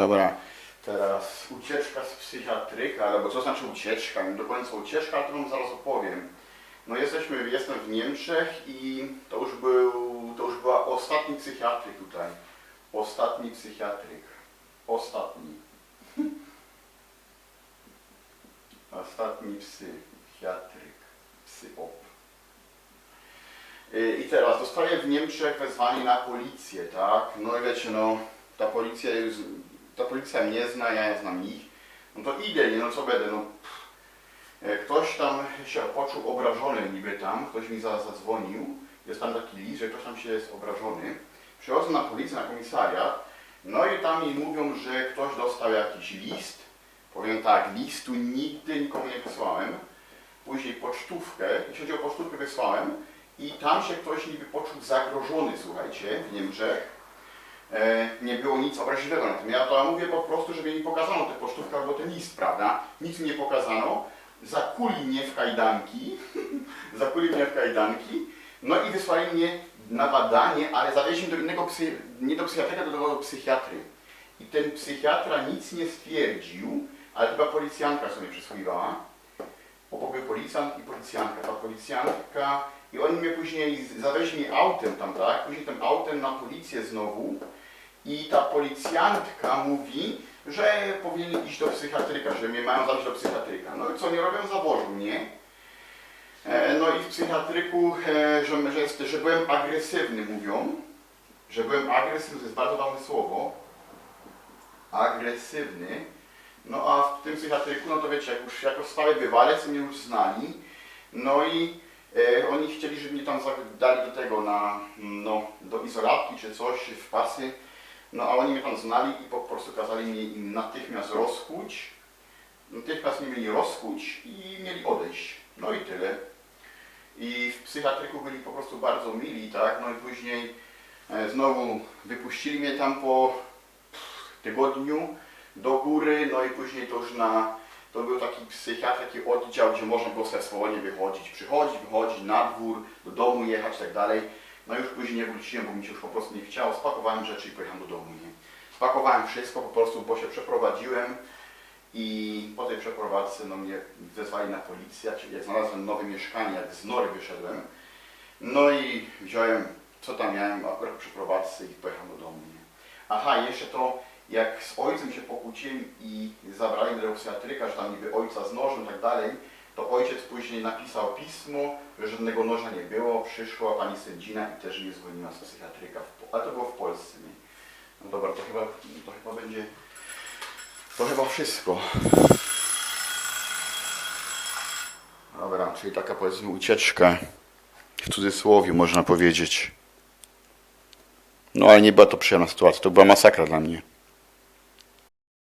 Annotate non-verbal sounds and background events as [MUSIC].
Dobra, teraz ucieczka z psychiatryka, albo co znaczy ucieczka? Nie do końca ucieczka, to wam zaraz opowiem. No jesteśmy, jestem w Niemczech i to już był, to już była ostatni psychiatryk tutaj. Ostatni psychiatryk. Ostatni. [LAUGHS] Ostatni psychiatryk. Psyop. Y, I teraz dostaję w Niemczech wezwanie na policję, tak? No i wiecie, no ta policja już, ta policja mnie zna, ja znam ich. No to idę, nie no co będę, no. E, Ktoś tam się poczuł obrażony niby tam, ktoś mi za- zadzwonił, jest tam taki list, że ktoś tam się jest obrażony. Przychodzę na policję, na komisariat, no i tam mi mówią, że ktoś dostał jakiś list. Powiem tak, listu nigdy nikomu nie wysłałem. Później pocztówkę, jeśli chodzi o pocztówkę wysłałem i tam się ktoś niby poczuł zagrożony, słuchajcie, w Niemczech. E, nie było nic obraźliwego na tym. Ja to mówię po prostu, żeby mi pokazano tę pocztówkę albo ten list, prawda? Nic mi nie pokazano. Zakuli mnie w kajdanki. [LAUGHS] zakuli mnie w kajdanki. No i wysłali mnie na badanie, ale zawieźli do innego psy, nie do psychiatryka, tylko do psychiatry. I ten psychiatra nic nie stwierdził, ale chyba policjantka sobie przysługiwała. Był policjant i policjantka. Ta policjantka i oni mnie później zawieźli autem tam, tak? Później tym autem na policję znowu. I ta policjantka mówi, że powinien iść do psychiatryka, że mnie mają zawieźć do psychiatryka. No i co nie robią? Zawożą mnie. E, No i w psychiatryku, e, że, że, jest, że byłem agresywny, mówią. Że byłem agresywny, to jest bardzo ważne słowo. Agresywny. No a w tym psychiatryku, no to wiecie, jak już jako stały bywalec mnie już znali. No i e, oni chcieli, żeby mnie tam dali do tego na, no, do izolatki czy coś, w pasy. No a oni mnie tam znali i po prostu kazali mnie im natychmiast rozkuć. Natychmiast mnie mieli rozkuć i mieli odejść. No i tyle. I w psychiatryku byli po prostu bardzo mili, tak? No i później e, znowu wypuścili mnie tam po tygodniu do góry, no i później to już na, to był taki psychiatr, taki oddział, gdzie można było sobie swobodnie wychodzić, przychodzić, wychodzić na dwór, do domu jechać tak dalej. No już później nie wróciłem, bo mi się już po prostu nie chciało, spakowałem rzeczy i pojechałem do domu, nie? Spakowałem wszystko po prostu, bo się przeprowadziłem i po tej przeprowadzce no mnie wezwali na policję, czyli jak znalazłem nowe mieszkanie, jak z nory wyszedłem, no i wziąłem, co tam miałem akurat po przeprowadzce i pojechałem do domu, nie? Aha, jeszcze to, jak z ojcem i zabrali do psychiatryka, że tam niby ojca z nożem i tak dalej, to ojciec później napisał pismo, że żadnego noża nie było, przyszła pani sędzina i też mnie zwolniła z psychiatryka, ale to było w Polsce, nie? No dobra, to chyba, to chyba będzie, to chyba wszystko. Dobra, czyli taka powiedzmy ucieczka, w cudzysłowie można powiedzieć. No ale nie była to przyjemna sytuacja, to była masakra dla mnie.